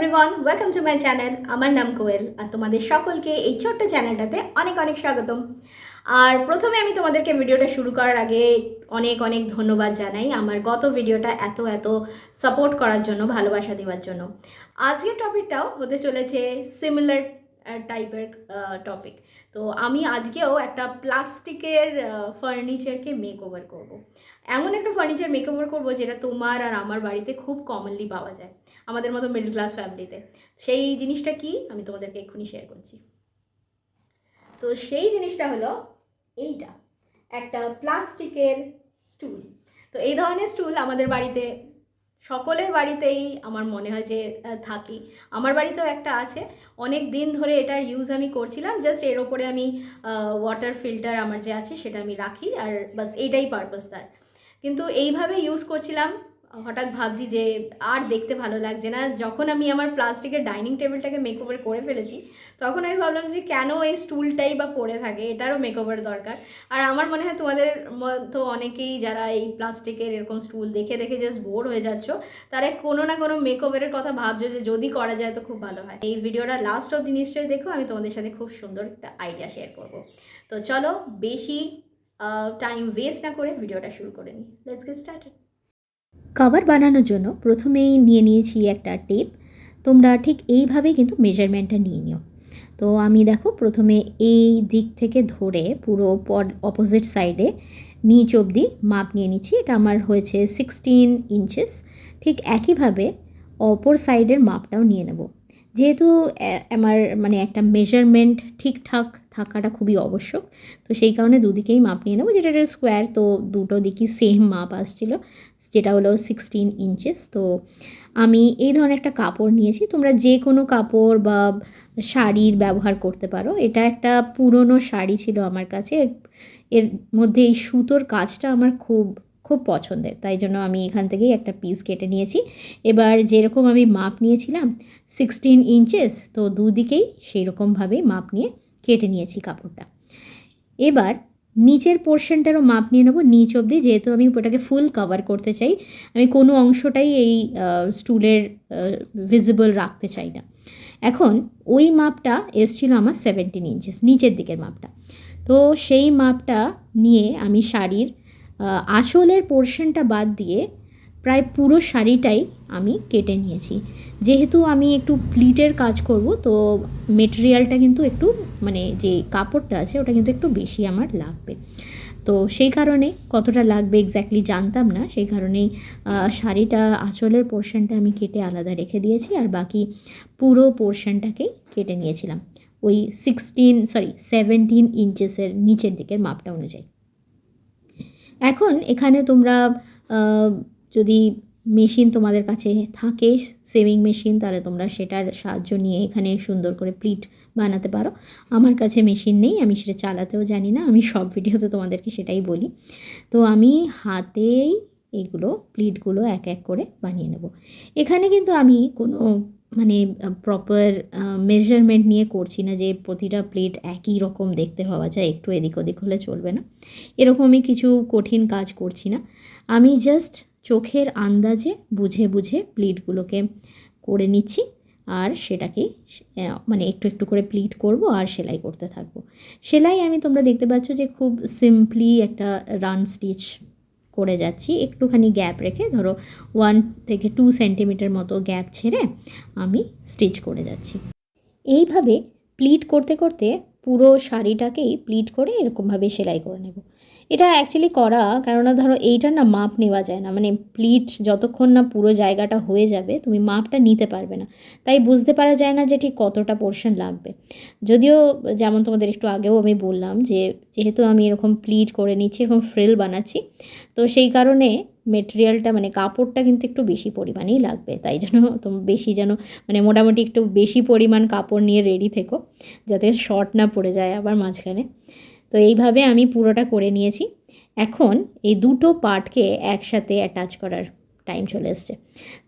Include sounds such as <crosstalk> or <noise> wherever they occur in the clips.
Everyone welcome to my channel আমার নাম কোয়েল আর তোমাদের সকলকে এই ছোট্ট চ্যানেলটাতে অনেক অনেক স্বাগতম। আর প্রথমে আমি তোমাদেরকে ভিডিওটা শুরু করার আগে অনেক অনেক ধন্যবাদ জানাই আমার গত ভিডিওটা এত এত সাপোর্ট করার জন্য, ভালোবাসা দেওয়ার জন্য। আজকের টপিকটাও হতে চলেছে সিমিলার টাইপের টপিক তো আমি আজকেও একটা প্লাস্টিকের ফার্নিচারকে মেক ওভার করব। এমন একটা ফার্নিচার মেক ওভার করব যেটা তোমার আর আমার বাড়িতে খুব কমনলি পাওয়া যায়। আমাদের মতো মিডল ক্লাস ফ্যামিলিতে সেই জিনিসটা কি? আমি তোমাদেরকে এক্ষুনি শেয়ার করছি। তো সেই জিনিসটা হলো এইটা। একটা প্লাস্টিকের স্টুল তো এই ধরনের স্টুল আমাদের বাড়িতে সকলের বাড়িতেই আমার মনে হয় যে থাকি। আমার বাড়িতেও একটা আছে। অনেক দিন ধরে এটার ইউজ আমি করছিলাম জাস্ট এর ওপরে আমি ওয়াটার ফিল্টার আমার যে আছে সেটা আমি রাখি, আর বাস এইটাই পারপাস তার। কিন্তু এইভাবে ইউজ করছিলাম হঠাৎ ভাবছি যে আর দেখতে ভালো লাগছে না। যখন আমি আমার প্লাস্টিকের ডাইনিং টেবিলটাকে মেকওভার করে ফেলেছি, তখন আমি ভাবলাম যে কেন এই স্টুলটাই বা পড়ে থাকে? এটারও মেকওভার দরকার। আর আমার মনে হয় তোমাদের মতো অনেকেই যারা এই প্লাস্টিকের এরকম স্টুল দেখে দেখে জাস্ট বোর হয়ে যাচ্ছ, তারা কোনো না কোনো মেকওভারের কথা ভাবছ যে যদি করা যায় তো খুব ভালো হয়। এই ভিডিওটা লাস্ট অব্দি নিশ্চয়ই দেখো, আমি তোমাদের সাথে খুব সুন্দর একটা আইডিয়া শেয়ার করব। তো চলো, বেশি টাইম ওয়েস্ট না করে ভিডিওটা শুরু করে নিই। লেটস গেট স্টার্টেড কভার বানানোর জন্য প্রথমেই নিয়ে নিয়েছি একটা টেপ তোমরা ঠিক এইভাবেই কিন্তু মেজারমেন্টটা নিয়ে নিও। তো আমি দেখো প্রথমে এই দিক থেকে ধরে পুরো অপোজিট সাইডে নিচ অবধি মাপ নিয়ে নিচ্ছি। এটা আমার হয়েছে সিক্সটিন ইঞ্চেস ঠিক একইভাবে অপর সাইডের মাপটাও নিয়ে নেব। যেহেতু আমার মানে একটা মেজারমেন্ট ঠিকঠাক থাকাটা খুবই আবশ্যক। তো সেই কারণে দুদিকেই মাপ নিয়ে নেব। যেটা স্কোয়ার তো দুটো দিকই সেম মাপ আসছিল, যেটা হলো সিক্সটিন ইঞ্চেস তো আমি এই ধরনের একটা কাপড় নিয়েছি। তোমরা যে কোনো কাপড় বা শাড়ির ব্যবহার করতে পারো। এটা একটা পুরনো শাড়ি ছিল আমার কাছে। এর- মধ্যে এই সুতোর কাজটা আমার খুব খুব পছন্দের, তাই জন্য আমি এখান থেকেই একটা পিস কেটে নিয়েছি। এবার যেরকম আমি মাপ নিয়েছিলাম সিক্সটিন ইঞ্চেস তো দুদিকেই সেই রকমভাবেই মাপ নিয়ে কেটে নিয়েছি কাপড়টা। এবার নিচের পোর্শনটারও মাপ নিয়ে নেব, নিচ অবধি যেহেতু আমি ওটাকে ফুল কভার করতে চাই, আমি কোনো অংশটাই এই স্টুলের ভিজিবল রাখতে চাই না। এখন ওই মাপটা এসছিল আমার সেভেন্টিন ইঞ্চেস নিচের দিকের মাপটা। তো সেই মাপটা নিয়ে আমি শাড়ির আঁচলের পোর্শনটা বাদ দিয়ে প্রায় পুরো শাড়িটাই আমি কেটে নিয়েছি। যেহেতু আমি একটু প্লিটের কাজ করব, তো মেটেরিয়ালটা কিন্তু একটু মানে যে কাপড়টা আছে, ওটা কিন্তু একটু বেশি আমার লাগবে। তো সেই কারণে কতটা লাগবে এক্স্যাক্টলি জানতাম না, সেই কারণেই শাড়িটা আঁচলের পোর্শনটা আমি কেটে আলাদা রেখে দিয়েছি, আর বাকি পুরো পোর্শনটাকেই কেটে নিয়েছিলাম। ওই সিক্সটিন সরি সেভেন্টিন ইঞ্চেসের নিচের দিকের মাপটা অনুযায়ী। এখন এখানে তোমরা যদি মেশিন তোমাদের কাছে থাকে, সেভিং মেশিন, তাহলে তোমরা সেটার সাহায্য নিয়ে এখানে সুন্দর করে প্লিট বানাতে পারো। আমার কাছে মেশিন নেই, আমি সেটা চালাতেও জানি না, আমি সব ভিডিওতে তোমাদেরকে সেটাই বলি। তো আমি হাতেই এগুলো, প্লিটগুলো এক এক করে বানিয়ে নেব। এখানে কিন্তু আমি কোনো মানে প্রপার মেজারমেন্ট নিয়ে করছি না যে প্রতিটা প্লেট একই রকম দেখতে হওয়া যায়, একটু এদিক ওদিক হলে চলবে না। এরকমই কিছু কঠিন কাজ করছি না। আমি জাস্ট চোখের আন্দাজে বুঝে বুঝে প্লিটগুলোকে করে নিচ্ছি আর সেটাকেই মানে একটু একটু করে প্লিট করব আর সেলাই করতে থাকব। সেলাই আমি তোমরা দেখতে পাচ্ছ যে খুব সিম্পলি একটা রান স্টিচ করে যাচ্ছি, একটুখানি গ্যাপ রেখে, ধরো ওয়ান থেকে টু সেন্টিমিটার মতো গ্যাপ ছেড়ে আমি স্টিচ করে যাচ্ছি। এইভাবে প্লিট করতে করতে পুরো শাড়িটাকেই প্লিট করে এরকমভাবে সেলাই করে নেব। এটা অ্যাকচুয়ালি করা, কেননা ধরো এইটার না মাপ নেওয়া যায় না। মানে প্লিট যতক্ষণ না পুরো জায়গাটা হয়ে যাবে, তুমি মাপটা নিতে পারবে না। তাই বুঝতে পারা যায় না যে ঠিক কতটা পোর্শন লাগবে। যদিও যেমন তোমাদের একটু আগেও আমি বললাম যে, যেহেতু আমি এরকম প্লিট করে নিচ্ছি, এরকম ফ্রেল বানাচ্ছি, তো সেই কারণে মেটেরিয়ালটা মানে কাপড়টা কিন্তু একটু বেশি পরিমাণেই লাগবে। তাই জন্য তোম বেশি যেন মানে মোটামুটি একটু বেশি পরিমাণ কাপড় নিয়ে রেডি থেকো, যাতে শর্ট না পড়ে যায় আবার মাঝখানে। তো এইভাবে আমি পুরোটা করে নিয়েছি। এখন এই দুটো পার্টকে একসাথে অ্যাটাচ করার টাইম চলে এসছে।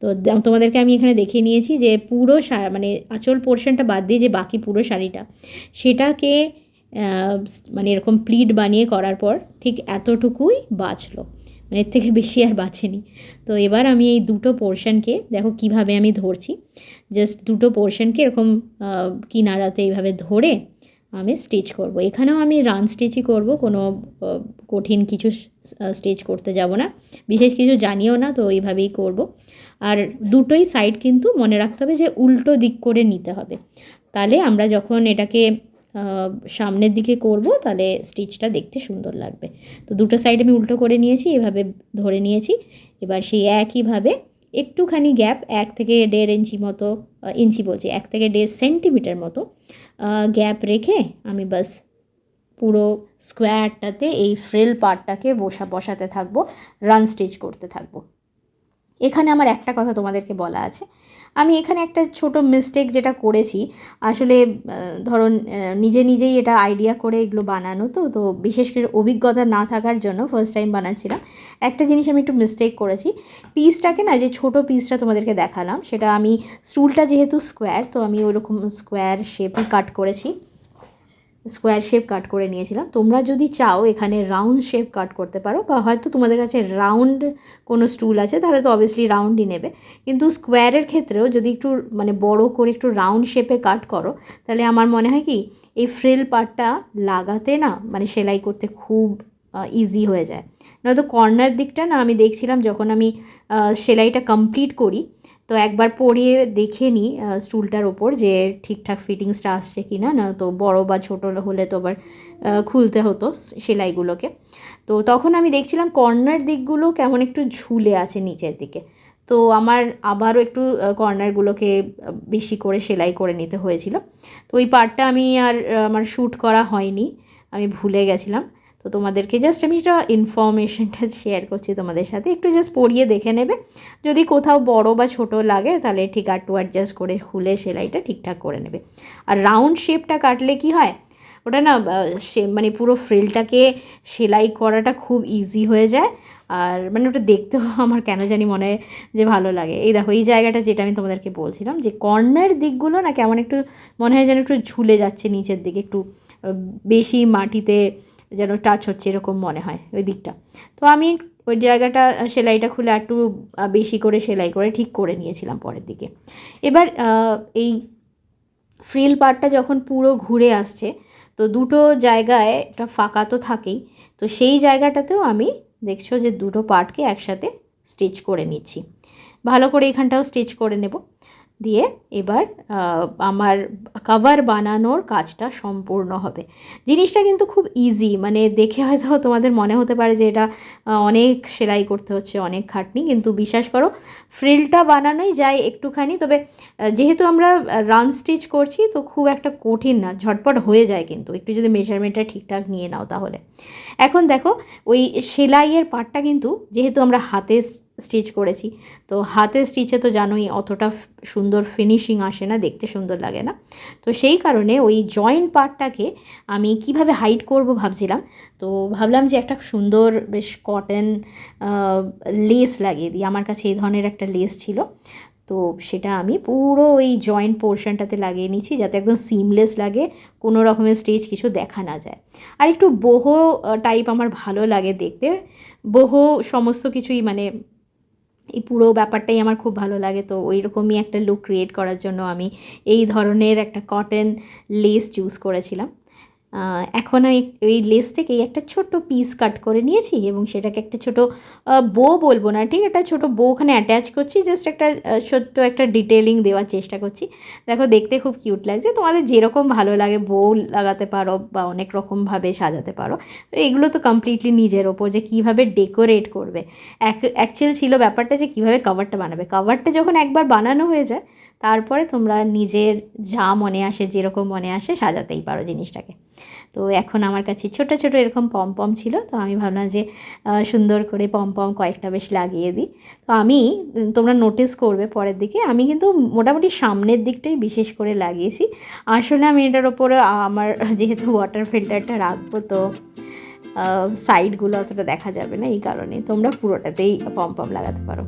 তো তোমাদেরকে আমি এখানে দেখিয়ে নিয়েছি যে পুরো মানে আঁচল পোর্শনটা বাদ দিয়ে যে বাকি পুরো শাড়িটা, সেটাকে মানে এরকম প্লিট বানিয়ে করার পর ঠিক এতটুকুই বাঁচলো। মানে এর থেকে বেশি আর বাঁচেনি। তো এবার আমি এই দুটো পোর্শনকে দেখো কীভাবে আমি ধরছি। জাস্ট দুটো পোর্শনকে এরকম কিনারাতে এইভাবে ধরে আমি স্টিচ করব। এখানেও আমি রান স্টিচই করব, কোনো কঠিন কিছু স্টিচ করতে যাব না। বিশেষ কিছু জানিও না, তো এইভাবেই করব। আর দুটোই সাইড কিন্তু মনে রাখতে হবে যে উল্টো দিক করে নিতে হবে। তাহলে আমরা যখন এটাকে সামনের দিকে করব, তাহলে স্টিচটা দেখতে সুন্দর লাগবে। তো দুটো সাইড আমি উল্টো করে নিয়েছি, এভাবে ধরে নিয়েছি। এবার সেই একইভাবে একটুখানি গ্যাপ এক থেকে দেড় ইঞ্চি মতো ইঞ্চি বলছি, এক থেকে দেড় সেন্টিমিটার মতো গ্যাপ রেখে আমি বাস পুরো স্কোয়ারটাতে এই ফ্রেল পার্টটাকে বসা, বসাতে থাকব রান স্টিচ করতে থাকব। এখানে আমার একটা কথা তোমাদেরকে বলা আছে। আমি এখানে একটা ছোট মিস্টেক যেটা করেছি। আসলে ধরুন নিজে নিজেই এটা আইডিয়া করে এগুলো বানানো তো তো বিশেষ করে অভিজ্ঞতা না থাকার জন্য ফার্স্ট টাইম বানাচ্ছিলাম। একটা জিনিস আমি একটু মিস্টেক করেছি। পিসটাকে না, যে ছোট পিসটা তোমাদেরকে দেখালাম, সেটা আমি স্টুলটা যেহেতু স্কোয়ার তো আমি ওরকম স্কোয়ার শেপই কাট করেছি। স্কোয়ার শেপ কাট করে নিয়েছিলাম। তোমরা যদি চাও এখানে রাউন্ড শেপ কাট করতে পারো বা হয়তো তোমাদের কাছে রাউন্ড কোনো স্টুল আছে, তাহলে তো অবভিয়াসলি রাউন্ডই নেবে। কিন্তু স্কোয়ারের ক্ষেত্রেও যদি একটু মানে বড় করে একটু রাউন্ড শেপে কাট করো, তাহলে আমার মনে হয় কি, এই ফ্রিল পার্টটা লাগাতে না মানে সেলাই করতে খুব ইজি হয়ে যায়। নয়তো কর্নার দিকটা না আমি দেখছিলাম যখন আমি সেলাইটা কমপ্লিট করি তো একবার পরিয়ে দেখে নিই স্টুলটার ওপর যে ঠিকঠাক ফিটিংসটা আসছে কি না না তো বড় বা ছোটো হলে তো আবার খুলতে হতো সেলাইগুলোকে। তো তখন আমি দেখছিলাম কর্নার দিকগুলো কেমন একটু ঝুলে আছে নিচের দিকে। তো আমার আবারও একটু কর্নারগুলোকে বেশি করে সেলাই করে নিতে হয়েছিল। তো ওই পার্টটা আমি আর আমার শ্যুট করা হয়নি, আমি ভুলে গেছিলাম। তো তোমাদেরকে জাস্ট আমি এটা ইনফরমেশনটা শেয়ার করছি তোমাদের সাথে। একটু জাস্ট পরিয়ে দেখে নেবে। যদি কোথাও বড় বা ছোট লাগে, তাহলে ঠিক আর টু অ্যাডজাস্ট করে খুলে সেলাইটা ঠিকঠাক করে নেবে। আর রাউন্ড শেপটা কাটলে কি হয়? ওটা না সে মানে পুরো ফ্রিলটাকে সেলাই করাটা খুব ইজি হয়ে যায়। আর মানে ওটা দেখতেও <laughs> আমার কেন জানি মনে হয় যে ভালো লাগে। এই দেখো, এই জায়গাটা যেটা আমি তোমাদেরকে বলছিলাম, যে কর্নার দিকগুলো না কেমন একটু মনে হয় যেন একটু ঝুলে যাচ্ছে নিচের দিকে। একটু বেশি মাটিতে যেন টাচ হচ্ছে, এরকম মনে হয় ওই দিকটা। তো আমি ওই জায়গাটা, সেলাইটা খুলে একটু বেশি করে সেলাই করে ঠিক করে নিয়েছিলাম পরের দিকে। এবার এই ফ্রিল পার্টটা যখন পুরো ঘুরে আসছে, তো দুটো জায়গায় একটা ফাঁকা তো থাকেই, তো সেই জায়গাটাতেও আমি দেখছ যে দুটো পার্টকে একসাথে স্টিচ করে নিচ্ছি। ভালো করে এখানটাও স্টিচ করে নেব। দিয়ে এবার আমার কাভার বানানোর কাজটা সম্পূর্ণ হবে। জিনিসটা কিন্তু খুব ইজি মানে দেখে হয়তো তোমাদের মনে হতে পারে যে এটা অনেক সেলাই করতে হচ্ছে, অনেক খাটনি, কিন্তু বিশ্বাস করো ফ্রিলটা বানানোই যায় একটুখানি, তবে যেহেতু আমরা রান স্টিচ করছি, তো খুব একটা কঠিন না, ঝটপট হয়ে যায় কিন্তু। একটু যদি মেজারমেন্টটা ঠিকঠাক নিয়ে নাও তাহলে। এখন দেখো, ওই সেলাইয়ের পার্টটা কিন্তু, যেহেতু আমরা হাতে স্টিচ করেছি। তো হাতে স্টিচে তো জানোই অতটা সুন্দর ফিনিশিং আসে না, দেখতে সুন্দর লাগে না। তো সেই কারণে ওই জয়েন্ট পার্টটাকে আমি কীভাবে হাইড করব ভাবছিলাম। তো ভাবলাম যে একটা সুন্দর বেশ কটন লেস লাগিয়ে দিই। আমার কাছে এই ধরনের একটা লেস ছিল। তো সেটা আমি পুরো ওই জয়েন্ট পোর্শনটাতে লাগিয়ে নিচ্ছি যাতে একদম সিমলেস লাগে, কোনো রকমের স্টেজ কিছু দেখা না যায়। আর একটু বহু টাইপ আমার ভালো লাগে দেখতে। বহু সমস্ত কিছুই মানে এই পুরো ব্যাপারটাই আমার খুব ভালো লাগে। তো ওই রকমই একটা লুক ক্রিয়েট করার জন্য আমি এই ধরনের একটা কটন লেস চুজ করেছিলাম। এখন আমি ওই লেস থেকেই একটা ছোট্ট পিস কাট করে নিয়েছি এবং সেটাকে একটা ছোট বো বলব না, ঠিক? একটা ছোট বো ওখানে অ্যাটাচ করছি জাস্ট একটা ছোট্ট একটা ডিটেলিং দেওয়ার চেষ্টা করছি। দেখো, দেখতে খুব কিউট লাগছে। তোমাদের যেরকম ভালো লাগে বউ লাগাতে পারো বা অনেক রকমভাবে সাজাতে পারো এগুলো তো কমপ্লিটলি নিজের ওপর যে কীভাবে ডেকোরেট করবে। অ্যাকচুয়াল ছিল ব্যাপারটা যে কীভাবে কাভারটা বানাবে। কাভারটা যখন একবার বানানো হয়ে যায় তারপরে তোমরা নিজের যা মনে আসে, যেরকম মনে আসে সাজাতেই পারো জিনিসটাকে। তো এখন আমার কাছে ছোট ছোট এরকম পম পম ছিল, তো আমি ভাবলাম যে সুন্দর করে পম পম কয়েকটা বেশ লাগিয়ে দিই। তো আমি তোমরা নোটিস করবে পরের দিকে, আমি কিন্তু মোটামুটি সামনের দিকটাই বিশেষ করে লাগিয়েছি। আসলে আমি এটার ওপরে আমার যেহেতু ওয়াটার ফিল্টারটা রাখব, তো সাইডগুলো অতটা দেখা যাবে না এই কারণে। তোমরা পুরোটাতেই পম পম লাগাতে পারো।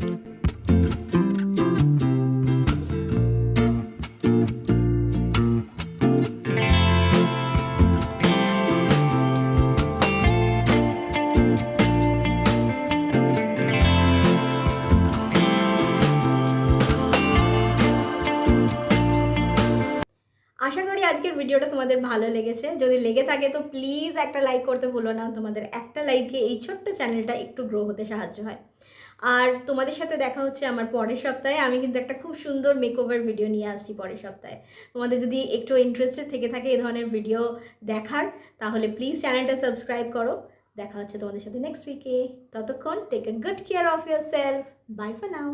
তোমাদের ভালো লেগেছে। যদি লেগে থাকে তো প্লিজ একটা লাইক করতে ভুলো না। তোমাদের একটা লাইকে এই ছোট্ট চ্যানেলটা একটু গ্রো হতে সাহায্য হয়। আর তোমাদের সাথে দেখা হচ্ছে আমার পরের সপ্তাহে। আমি কিন্তু একটা খুব সুন্দর মেকওভার ভিডিও নিয়ে আসছি পরের সপ্তাহে। তোমাদের যদি একটু ইন্টারেস্টেড থেকে থাকে এই ধরনের ভিডিও দেখার, তাহলে প্লিজ চ্যানেলটা সাবস্ক্রাইব করো। দেখা হচ্ছে তোমাদের সাথে নেক্সট উইকে ততক্ষণ take a good care of yourself bye for now